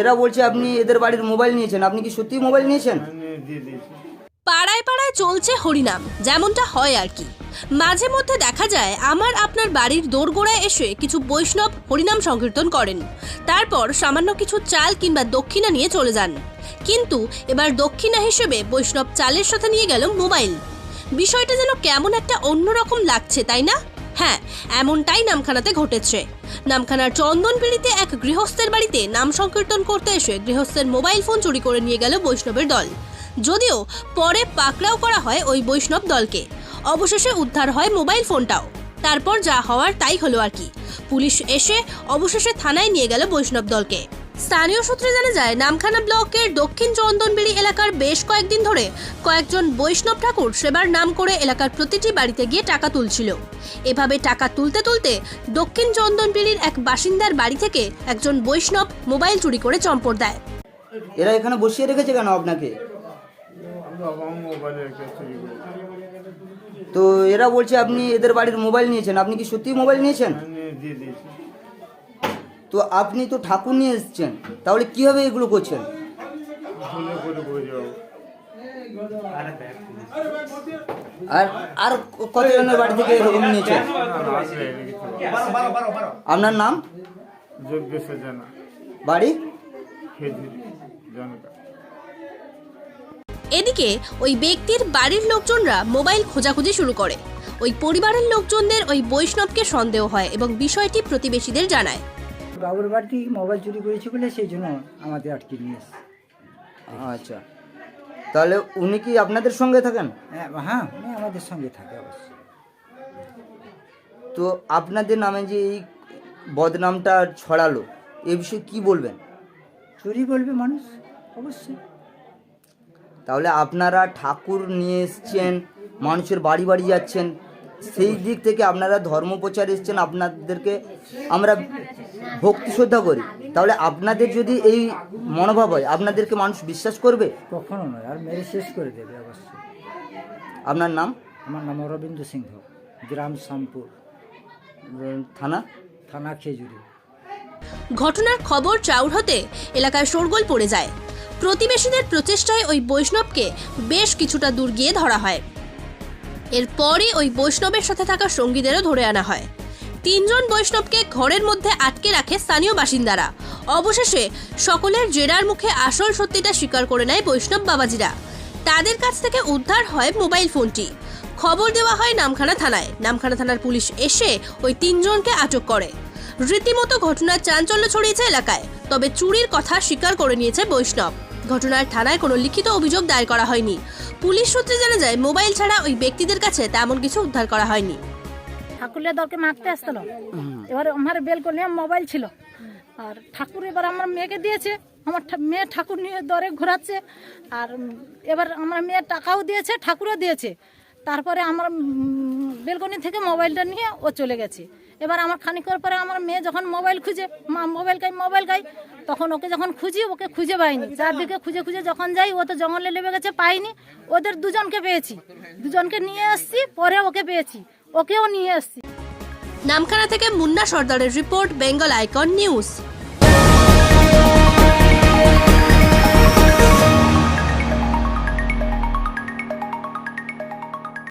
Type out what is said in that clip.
এরা বলছে আপনি এদের বাড়ির মোবাইল নিয়েছেন। আপনি কি সত্যি মোবাইল নিয়েছেন? পাড়ায় পাড়ায় চলছে হরিনাম, যেমনটা হয় আর কি। মাঝে মধ্যে দেখা যায়, আমার আপনার বাড়ির দোরগোড়ায় এসে কিছু বৈষ্ণব হরিনাম সংকীর্তন করেন। তারপর সামান্য কিছু চাল কিংবা দক্ষিণা নিয়ে চলে যান। কিন্তু এবার দক্ষিণা হিসেবে বৈষ্ণব চালের সাথে নিয়ে গেল মোবাইল বিষয়টা যেন কেমন একটা অন্যরকম লাগছে, তাই না? হ্যাঁ এমনটাই নামখানাতে ঘটেছে। নামখানার চন্দনপিড়িতে এক গৃহস্থের বাড়িতে নাম সংকীর্তন করতে এসে গৃহস্থের মোবাইল ফোন চুরি করে নিয়ে গেল বৈষ্ণবের দল। যদিও পরে পাকড়াও করা হয় ওই বৈষ্ণব দলকে। অবশেষে উদ্ধার হয় মোবাইল ফোনটাও। তারপর যা হওয়ার তাই হলো আর কি। পুলিশ এসে অবশেষে থানায় নিয়ে গেল বৈষ্ণব দলকে। স্থানীয় সূত্রে জানা যায় নামখানা ব্লকের দক্ষিণ চন্দনবিড়ি এলাকার বেশ কয়েকদিন ধরে কয়েকজন বৈষ্ণব ঠাকুর সেবার নাম করে এলাকার প্রতিটি বাড়িতে গিয়ে টাকা তুলছিল। এভাবে টাকা তুলতে তুলতে দক্ষিণ চন্দনবিড়ির এক বাসিন্দার বাড়ি থেকে একজন বৈষ্ণব মোবাইল চুরি করে চম্পট দেয়। এরা এখানে বসিয়ে রেখেছে কেন আপনাকে? তো এরা বলছে আপনি এদের বাড়ির মোবাইল নিয়েছেন আপনি কি সত্যি মোবাইল নিয়েছেন? দিয়েছি। তো আপনি তো ঠাকুর নিয়ে এসছেন তাহলে কীভাবে এগুলো করছেন? আর আর কতজনের বাড়ি থেকে এরকম নিয়েছেন? আপনার নাম? বাড়ি? এদিকে ওই ব্যক্তির বাড়ির লোকজনরা মোবাইল খোঁজাখুঁজি শুরু করে। ওই পরিবারের লোকজনদের ওই বৈষ্ণবকে সন্দেহ হয় এবং বিষয়টি প্রতিবেশীদের জানায়। বাবুর বাড়িতে মোবাইল চুরি করেছে বলে সেই জন্য আমাদের আটকে নিয়ে এসছে। আচ্ছা। তাহলে উনি কি আপনাদের সঙ্গে থাকেন? হ্যাঁ হ্যাঁ উনি আমাদের সঙ্গে থাকে অবশ্যই। তো আপনাদের নামে যে এই বদনামটা ছড়ালো এ বিষয়ে কি বলবেন? চুরি বলবে মানুষ অবশ্যই। তাহলে আপনারা ঠাকুর নিয়ে এসছেন মানুষের বাড়ি বাড়ি যাচ্ছেন সেই দিক থেকে আপনারা ধর্ম প্রচার এসছেন আপনাদেরকে আমরা ভক্তি শ্রদ্ধা করি। তাহলে আপনাদের যদি এই মনোভাব হয় আপনাদেরকে মানুষ বিশ্বাস করবে? কখনো নয় আর মেরে শেষ করে দেবে অবশ্যই। আপনার নাম? আমার নাম অরবিন্দ সিংহ গ্রাম শামপুর থানা? থানা খেজুরি। ঘটনার খবর চাউর হতে এলাকায় শোরগোল পড়ে যায়। প্রতিবেশীদের প্রচেষ্টায় ওই বৈষ্ণবকে বেশ কিছুটা দূর গিয়ে ধরা হয়। এরপরই ওই বৈষ্ণবের সাথে থাকা সঙ্গীদেরও ধরে আনা হয়। তিনজন বৈষ্ণবকে ঘরের মধ্যে আটকে রাখে স্থানীয় বাসিন্দারা। অবশেষে সকলের জেরার মুখে আসল সত্যিটা স্বীকার করে নেয় বৈষ্ণব বাবাজিরা। তাদের কাছ থেকে উদ্ধার হয় মোবাইল ফোনটি। খবর দেওয়া হয় নামখানা থানায়। নামখানা থানার পুলিশ এসে ওই তিনজনকে আটক করে। রীতিমতো ঘটনার চাঞ্চল্য ছড়িয়েছে এলাকায়, তবে চুরির কথা স্বীকার করে নিয়েছে বৈষ্ণব। ঘটনার থানায় কোনো লিখিত অভিযোগ দায়ের করা হয়নি। পুলিশ সূত্রে জানা যায়, মোবাইল ছাড়া ওই ব্যক্তিদের কাছে তেমন কিছু উদ্ধার করা হয়নি। ঠাকুরের দরকে মাখতে আসছিল। এবার আমার বেল করলে মোবাইল ছিল। আর ঠাকুর এবার আমার মেয়েকে দিয়েছে। আমার মেয়ে ঠাকুর নিয়ে দরে ঘোরাচ্ছে। আর এবার আমার মেয়ে টাকাও দিয়েছে, ঠাকুরও দিয়েছে। তারপরে আমার বেলকনি থেকে মোবাইলটা নিয়ে ও চলে গেছে। এবার আমার খানিকর পরে আমার মেয়ে যখন মোবাইল খুঁজে, মা মোবাইল গাই মোবাইল গাই তখন ওকে যখন খুঁজি, ওকে খুঁজে পাইনি। চারদিকে খুঁজে খুঁজে যখন যাই, ও তো জঙ্গলে লেবে গেছে, পাইনি। ওদের দুজনকে পেয়েছি। দুজনকে নিয়ে আসছি পরে ওকে পেয়েছি। ওকেও নিয়ে আসছি নামখানা থেকে মুন্না সর্দারের রিপোর্ট, বেঙ্গল আইকন নিউজ।